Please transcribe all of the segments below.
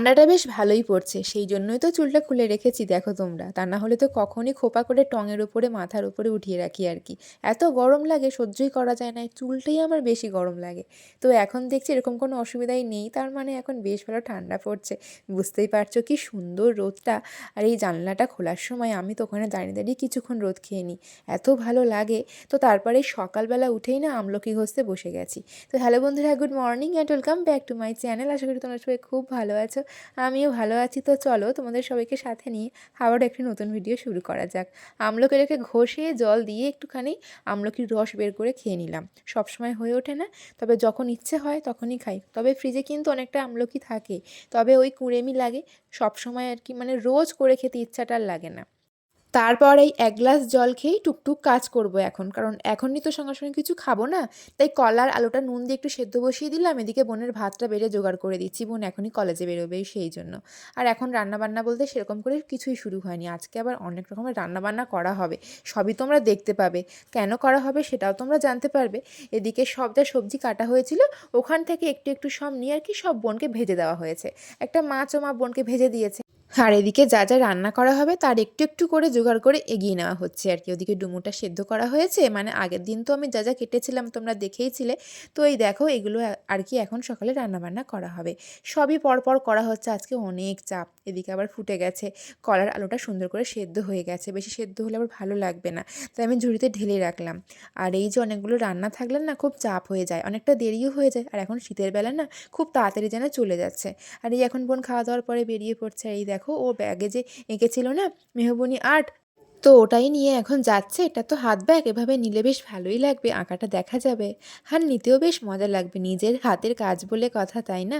ঠান্ডাটা বেশ ভালোই পড়ছে, সেই জন্যই তো চুলটা খুলে রেখেছি, দেখো তোমরা। তা না হলে তো কখনই খোপা করে টঙের উপরে, মাথার উপরে উঠিয়ে রাখি আর কি। এত গরম লাগে, সহ্যই করা যায় না চুলটাই আমার বেশি গরম লাগে। তো এখন দেখছি এরকম কোনো অসুবিধাই নেই, তার মানে এখন বেশ ভালো ঠান্ডা পড়ছে। বুঝতেই পারছ কি সুন্দর রোদটা। আর এই জানলাটা খোলার সময় আমি তো ওখানে দাঁড়িয়ে দাঁড়িয়ে কিছুক্ষণ রোদ খেয়ে নিই। এত ভালো লাগে। তো তারপরে সকালবেলা উঠেই না আমলকি ঘষতে বসে গেছি। তো হ্যালো বন্ধুরা, good morning and welcome back to my channel. আশা করি তোমরা সবাই খুব ভালো আছো। আমিও ভালো আছি। তো চলো তোমাদের সবাইকে সাথে নিয়ে আবার একটি নতুন ভিডিও শুরু করা যাক। আমলকি রেখে ঘষে জল দিয়ে একটুখানি আমলকির রস বের করে খেয়ে নিলাম। সব সময় হয়ে ওঠে না, তবে যখন ইচ্ছে হয় তখনই খাই। তবে ফ্রিজে কিন্তু অনেকটা আমলকি থাকে, তবে ওই কুড়েমি লাগে। সব সময় আর কি মানে রোজ করে খেতে ইচ্ছাটা লাগে না। তারপর এই এক গ্লাস জল খেয়েই টুকটুক কাজ করব এখন। কারণ এখনই তো সঙ্গে সঙ্গে কিছু খাব না, তাই কলার আলুটা নুন দিয়ে একটু সেদ্ধ বসিয়ে দিলাম, এদিকে বোনের ভাতটা বেড়ে জোগাড় করে দিচ্ছি, বোন এখনই কলেজে বেরোবে সেই জন্য। আর এখন রান্নাবান্না বলতে সেরকম করে কিছুই শুরু হয়নি, আজকে আবার অনেক রকমের রান্নাবান্না করা হবে, সবই তোমরা দেখতে পাবে, কেন করা হবে সেটাও তোমরা জানতে পারবে। এদিকে সব যা সবজি কাটা হয়েছিল, ওখান থেকে একটু একটু সব নিয়ে আর কি সব বোনকে ভেজে দেওয়া হয়েছে। একটা মাছও মা বোনকে ভেজে দিয়েছে। আর এদিকে যা যা রান্না করা হবে তার একটু একটু করে জোগাড় করে এগিয়ে নেওয়া হচ্ছে আর কি। ওদিকে ডুমুটা সেদ্ধ করা হয়েছে মানে আগের দিন তো আমি যা যা কেটেছিলাম তোমরা দেখেইছিলে। তো এই দেখো এগুলো আর কি এখন সকালে রান্নাবান্না করা হবে। সবই পরপর করা হচ্ছে, আজকে অনেক চাপ এদিকে আবার ফুটে গেছে। কলার আলুটা সুন্দর করে সেদ্ধ হয়ে গেছে। বেশি সেদ্ধ হলে আবার ভালো লাগবে না। তাই আমি ঝুড়িতে ঢেলে রাখলাম। আর এই যে অনেকগুলো রান্না থাকলে না খুব চাপ হয়ে যায়। অনেকটা দেরিও হয়ে যায়। আর এখন শীতের বেলা না খুব তাড়াতাড়ি যেন চলে যাচ্ছে। আর এই এখন বোন খাওয়া দাওয়ার পরে বেরিয়ে পড়ছে। এই দেখো, ও ব্যাগে যে এঁকেছিল না মেহবনি আর্ট তো ওটাই নিয়ে এখন যাচ্ছে, এটা তো হাত ব্যাগ, এভাবে নিলে বেশ ভালোই লাগবে, আঁকাটা দেখা যাবে। আর নিতেও বেশ মজা লাগবে, নিজের হাতের কাজ বলে কথা, তাই না?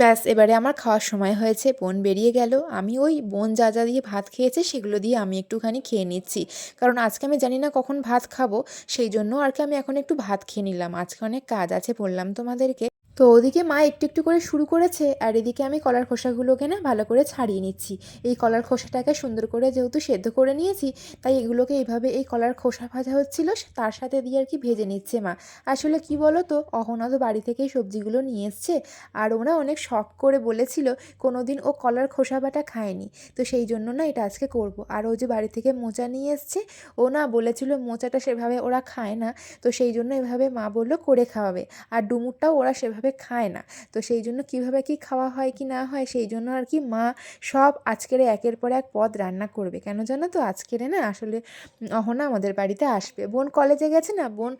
ব্যাস, এবারে আমার খাওয়ার সময় হয়েছে, বোন বেরিয়ে গেল, আমি ওই বোন যা যা দিয়ে ভাত খেয়েছে, সেগুলো দিয়ে আমি একটুখানি খেয়ে নিচ্ছি। কারণ আজকে আমি জানি না কখন ভাত খাব, সেই জন্য আর কি আমি এখন একটু ভাত খেয়ে নিলাম, আজকে অনেক কাজ আছে বললাম তোমাদেরকে তো ওদিকে মা একটু একটু করে শুরু করেছে, আর এদিকে আমি কলার খোসাগুলোকে না ভালো করে ছাড়িয়ে নিচ্ছি। এই কলার খোসাটাকে সুন্দর করে যেহেতু সেদ্ধ করে নিয়েছি, তাই এগুলোকে এইভাবে এই কলার খোসা ভাজা হচ্ছিল, তার সাথে দিয়ে আর কি ভেজে নিচ্ছে মা। আসলে কি বলো তো অহনা তো বাড়ি থেকেই সবজিগুলো নিয়ে এসছে, আর ওরা অনেক শখ করে বলেছিল কোনো দিন ও কলার খোসা বাটা খায়নি। তো সেই জন্য না এটা আজকে করব। আর ও যে বাড়ি থেকে মোচা নিয়ে এসছে, ও না বলেছিল মোচাটা সেভাবে ওরা খায় না, তো সেই জন্য এভাবে মা বলল করে খাওয়াবে। আর ডুমুরটাও ওরা সেভাবে খায় না? তো সেই জন্য কীভাবে কি খাওয়া হয় কি না হয় সেই জন্য আর কি মা সব আজকের একের পর এক পদ রান্না করবে। কেন জানো তো? আজকের না আসলে অহনা আমাদের বাড়িতে আসবে। বোন কলেজে গেছে না? বোন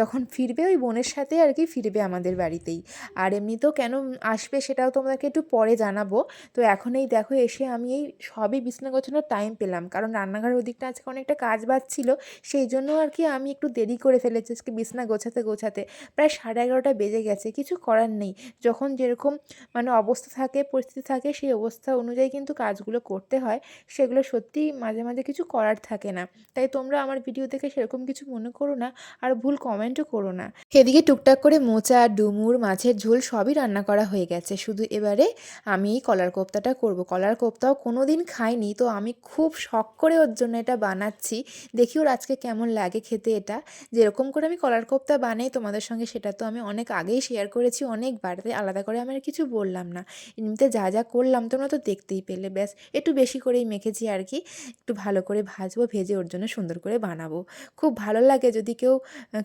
যখন ফিরবে ওই বোনের সাথে আর কি ফিরবে আমাদের বাড়িতেই। আর এমনিতেও কেন আসবে সেটাও তোমাদেরকে একটু পরে জানাব। তো এখন এই দেখো এসে আমি এই সবই বিছনা গোছানোর টাইম পেলাম। কারণ রান্নাঘর ওদিকটা আজকে অনেকটা কাজ বাজ ছিল। সেই জন্য আর কি আমি একটু দেরি করে ফেলেছি আজকে বিছনা গোছাতে গোছাতে। প্রায় সাড়ে এগারোটা বেজে গেছে। কিছু করার নেই। যখন যেরকম মানে অবস্থা থাকে, পরিস্থিতি থাকে, সেই অবস্থা অনুযায়ী কিন্তু কাজগুলো করতে হয়। সেগুলো সত্যিই মাঝে মাঝে কিছু করার থাকে না। তাই তোমরা আমার ভিডিও দেখে সেরকম কিছু মনে করো না আর ভুল কমেন্টও করো না। এদিকে টুকটাক করে মোচা, ডুমুর, মাছের ঝোল সবই রান্না করা হয়ে গেছে। শুধু এবারে আমি এই কলার কোপ্তাটা করব। কলার কোপ্তাও কোনো দিন খাইনি, তো আমি খুব শখ করে ওর জন্য এটা বানাচ্ছি। দেখি ওর আজকে কেমন লাগে খেতে এটা। যেরকম করে আমি কলার কোপ্তা বানাই, তোমাদের সঙ্গে সেটা তো আমি অনেক আগেই শেয়ার করেছি অনেকবার, তাই আলাদা করে আমি আর কিছু বললাম না। এমনিতে যা যা করলাম তোমরা তো দেখতেই পেলে, ব্যাস একটু বেশি করেই মেখেছি আর কি। একটু ভালো করে ভাজবো, ভেজে ওর জন্য সুন্দর করে বানাবো। খুব ভালো লাগে যদি কেউ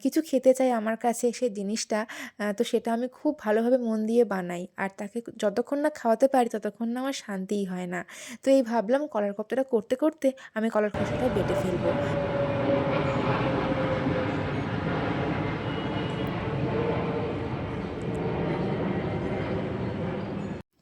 কিছু খেতে চায় আমার কাছে সেই জিনিসটা তো সেটা আমি খুব ভালোভাবে মন দিয়ে বানাই। আর তাকে যতক্ষণ না খাওয়াতে পারি ততক্ষণ না আমার শান্তিই হয় না। তো এই ভাবলাম কলার কোপ্তাটা করতে করতে আমি কলার খোসাটা বেটে ফেলব।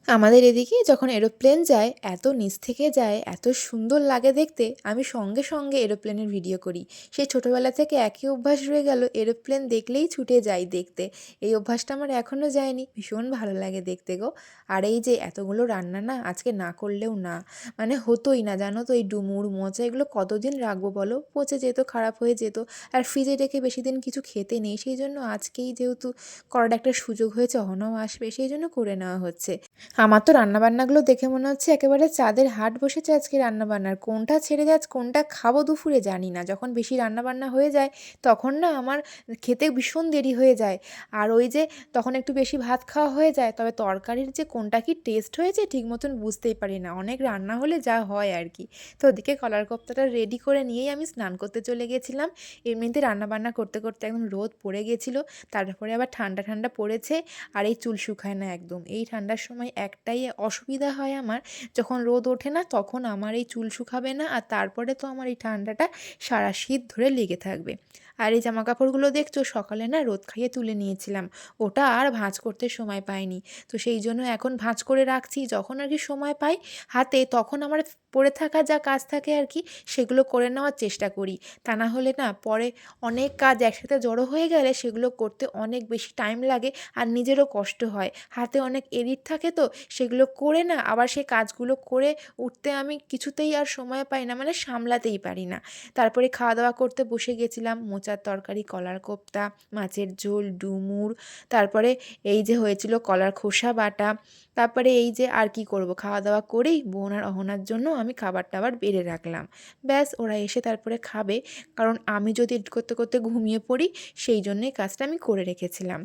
আমাদের এদিকে যখন এরোপ্লেন যায়, এত নিচ থেকে যায়, এত সুন্দর লাগে দেখতে, আমি সঙ্গে সঙ্গে এরোপ্লেনের ভিডিও করি। সেই ছোটোবেলা থেকে একই অভ্যাস রয়ে গেল, এরোপ্লেন দেখলেই ছুটে যাই দেখতে। এই অভ্যাসটা আমার এখনও যায়নি, ভীষণ ভালো লাগে দেখতে গো। আর এই যে এতগুলো রান্না না, আজকে না করলেও না মানে হতোই না, জানো তো এই ডুমুর, মোচা, এগুলো কতদিন রাখব বলো? পচে যেত, খারাপ হয়ে যেত, আর ফ্রিজে রেখে বেশি দিন কিছু খেতে নেই, সেই জন্য আজকেই যেহেতু করার একটা সুযোগ হয়েছে, অহনাও আসবে, সেই জন্য করে নেওয়া হচ্ছে। আমার তো রান্নাবান্নাগুলো দেখে মনে হচ্ছে একেবারে চাঁদের হাট বসেছে আজকে রান্নাবান্নার। কোনটা ছেড়ে যাচ্ছে কোনটা খাব দুপুরে জানি না। যখন বেশি রান্নাবান্না হয়ে যায়, তখন না আমার খেতে ভীষণ দেরি হয়ে যায়। আর ওই যে তখন একটু বেশি ভাত খাওয়া হয়ে যায়, তবে তরকারির যে কোনটা কি টেস্ট হয়েছে ঠিক মতন বুঝতেই পারি না। অনেক রান্না হলে যা হয় আর কি। তো ওদিকে কলার কোপ্তাটা রেডি করে নিয়েই আমি স্নান করতে চলে গেছিলাম। এমনিতে রান্নাবান্না করতে করতে একদম রোদ পড়ে গেছিল, তারপরে আবার ঠান্ডা ঠান্ডা পড়েছে, আর এই চুল শুকায় না একদম। এই ঠান্ডার সময় একটাই অসুবিধা হয় আমার। যখন রোদ ওঠে না, তখন আমার এই চুল শুকাবে না, আর তারপরে তো আমার এই ঠান্ডাটা সারা শীত ধরে লেগে থাকবে। আর এই জামা কাপড়গুলো দেখছ? সকালে না রোদ খাইয়ে তুলে নিয়েছিলাম। ওটা আর ভাঁজ করতে সময় পাইনি। তো সেই জন্য এখন ভাঁজ করে রাখছি। যখন আর কি সময় পাই হাতে, তখন আমার পড়ে থাকা যা কাজ থাকে আর কি, সেগুলো করে নেওয়ার চেষ্টা করি। তা না হলে না পরে অনেক কাজ একসাথে জড়ো হয়ে গেলে সেগুলো করতে অনেক বেশি টাইম লাগে আর নিজেরও কষ্ট হয়। হাতে অনেক এডিট থাকে তো, সেগুলো করে না আবার সেই কাজগুলো করে উঠতে আমি কিছুতেই আর সময় পাই না মানে সামলাতেই পারি না। তারপরে খাওয়া দাওয়া করতে বসে গেছিলাম মোচার তরকারি, কলার কোপ্তা, মাছের ঝোল, ডুমুর, তারপরে এই যে হয়েছিল কলার খোসা বাটা, তারপরে এই যে আর কি করব খাওয়া দাওয়া করেই বোন আর অহনার জন্য আমি খাবার টাবার বেড়ে রাখলাম। ব্যাস, ওরা এসে তারপরে খাবে, কারণ আমি যদি করতে করতে ঘুমিয়ে পড়ি, সেই জন্যই কাজটা আমি করে রেখেছিলাম।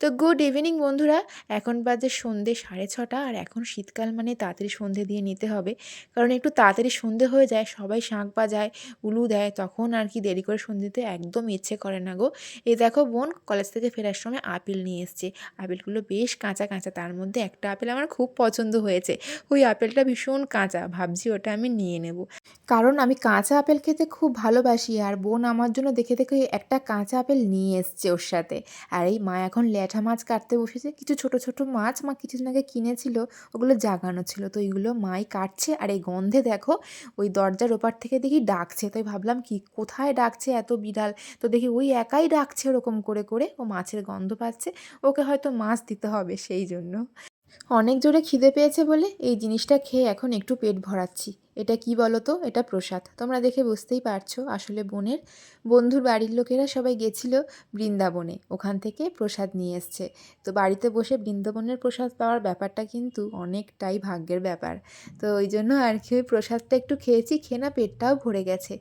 তো গুড ইভিনিং বন্ধুরা। এখন বাজে সন্ধে সাড়ে ছটা, আর এখন শীতকাল মানে তাড়াতাড়ি সন্ধে দিয়ে নিতে হবে। কারণ একটু তাড়াতাড়ি সন্ধে হয়ে যায়, সবাই শাঁখ বাজায়, উলু দেয়, তখন আর কি দেরি করে সন্ধে দিতে একদম ইচ্ছে করে না গো। এই দেখো বোন কলেজ থেকে ফেরার সময় আপেল নিয়ে এসছে। আপেলগুলো বেশ কাঁচা কাঁচা, তার মধ্যে একটা আপেল আমার খুব পছন্দ হয়েছে। ওই আপেলটা ভীষণ কাঁচা, ভাবছি ওটা আমি নিয়ে নেব। কারণ আমি কাঁচা আপেল খেতে খুব ভালোবাসি আর বোন আমার জন্য দেখে দেখে একটা কাঁচা আপেল নিয়ে এসছে ওর সাথে। আর এই মা এখন ল্যাঠা মাছ কাটতে বসেছে। কিছু ছোট ছোট মাছ মা কিছুদিন আগে কিনেছিল, ওগুলো জাগানো ছিল। তো এইগুলো মাই কাটছে আর এই গন্ধে দেখো, ওই দরজার ওপার থেকে দেখি ডাকছে। তাই ভাবলাম কি, কোথায় ডাকছে এত বিড়াল? তো দেখি ওই একাই ডাকছে ওরকম করে করে। ও মাছের গন্ধ পাচ্ছে। ওকে হয়তো মাছ দিতে হবে সেই জন্য। অনেক জোরে খিদে পেয়েছে বলে এই জিনিসটা খেয়ে এখন একটু পেট ভরাচ্ছি। এটা কি বলো তো এটা প্রসাদ। তোমরা দেখে বুঝতেই পারছ, আসলে বোনের, বন্ধুর বাড়ির লোকেরা সবাই গেছিল বৃন্দাবনে। ওখান থেকে প্রসাদ নিয়ে এসছে। তো বাড়িতে বসে বৃন্দাবনের প্রসাদ পাওয়ার ব্যাপারটা কিন্তু অনেকটাই ভাগ্যের ব্যাপার। তো ওই জন্য আর কি, ওই প্রসাদটা একটু খেয়েছি, খেয়ে না পেটটাও ভরে গেছে।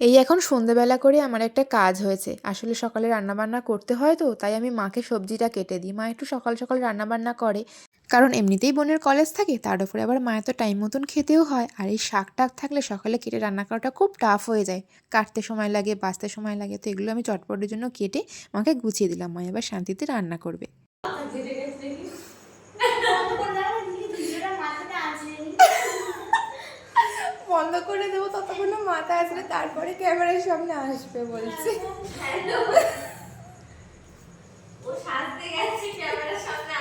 এই এখন সন্ধেবেলা করে আমার একটা কাজ হয়েছে। আসলে সকালে রান্নাবান্না করতে হয় তো, তাই আমি মাকে সবজিটা কেটে দিই। মা একটু সকাল সকাল রান্নাবান্না করে। কারণ এমনিতেই বোনের কলেজ থাকে তার উপরে আবার মায়ের তো টাইম মতন খেতেও হয়। আর এই শাক টাক থাকলে সকালে কেটে রান্না করাটা খুব টাফ হয়ে যায়। কাটতে সময় লাগে বাঁচতে সময় লাগে তো এগুলো আমি চটপটের জন্য কেটে মাকে গুছিয়ে দিলাম। মা এবার শান্তিতে রান্না করবে। বন্ধ করে দেবো ততক্ষণ মাথা আসলে তারপরে ক্যামেরার সামনে আসবে বলছে। ও সাজতে গেছে ক্যামেরার সামনে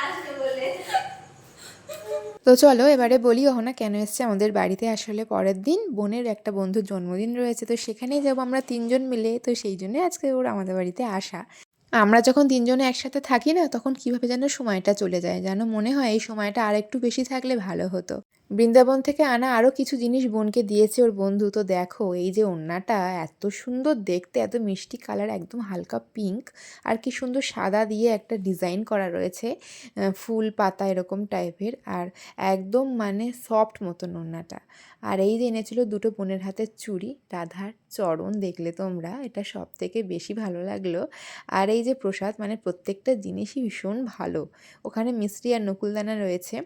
তো চলো, এবারে বলি, অহনা কেন এসছে আমাদের বাড়িতে? আসলে পরের দিন বোনের একটা বন্ধুর জন্মদিন রয়েছে, তো সেখানেই যাব আমরা তিনজন মিলে, তো সেই জন্যে আজকে ওর আমাদের বাড়িতে আসা। আমরা যখন তিনজনে একসাথে থাকি না, তখন কীভাবে যেন সময়টা চলে যায়? যেন মনে হয় এই সময়টা আর একটু বেশি থাকলে ভালো হতো। বৃন্দাবন থেকে আনা আরও কিছু জিনিস বোনকে দিয়েছে ওর বন্ধু। তো দেখো, এই যে ওড়নাটা এত সুন্দর দেখতে, এত মিষ্টি কালার, একদম হালকা পিঙ্ক আর কি সুন্দর সাদা দিয়ে একটা ডিজাইন করা রয়েছে ফুল পাতা এরকম টাইপের আর একদম মানে সফট মতন ওড়নাটা। আর এই যে এনেছিল দুটো বোনের হাতের চুড়ি, রাধার চরণ দেখলে তোমরা, এটা সব থেকে বেশি ভালো লাগল। আর এই যে প্রসাদ মানে প্রত্যেকটা জিনিসই ভীষণ ভালো। ওখানে মিষ্টি আর নকুলদানা রয়েছে।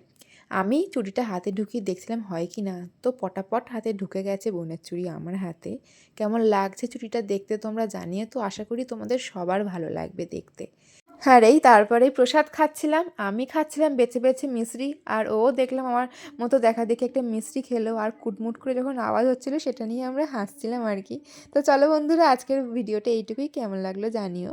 আমি চুড়িটা হাতে ঢুকিয়ে দেখছিলাম হয় কি না, তো পটাপট হাতে ঢুকে গেছে বোনের চুড়ি আমার হাতে। কেমন লাগছে চুড়িটা দেখতে তোমরা জানিয়ে তো, আশা করি তোমাদের সবার ভালো লাগবে দেখতে। আর এই তারপরেই প্রসাদ খাচ্ছিলাম, আমি খাচ্ছিলাম বেছে বেছে মিশ্রি আর ও দেখলাম আমার মতো দেখা দেখি একটা মিষ্টি খেলো, আর কুটমুট করে যখন আওয়াজ হচ্ছিল সেটা নিয়ে আমরা হাসছিলাম আর কি। তো চলো বন্ধুরা, আজকের ভিডিওটা এইটুকুই, কেমন লাগল জানিও।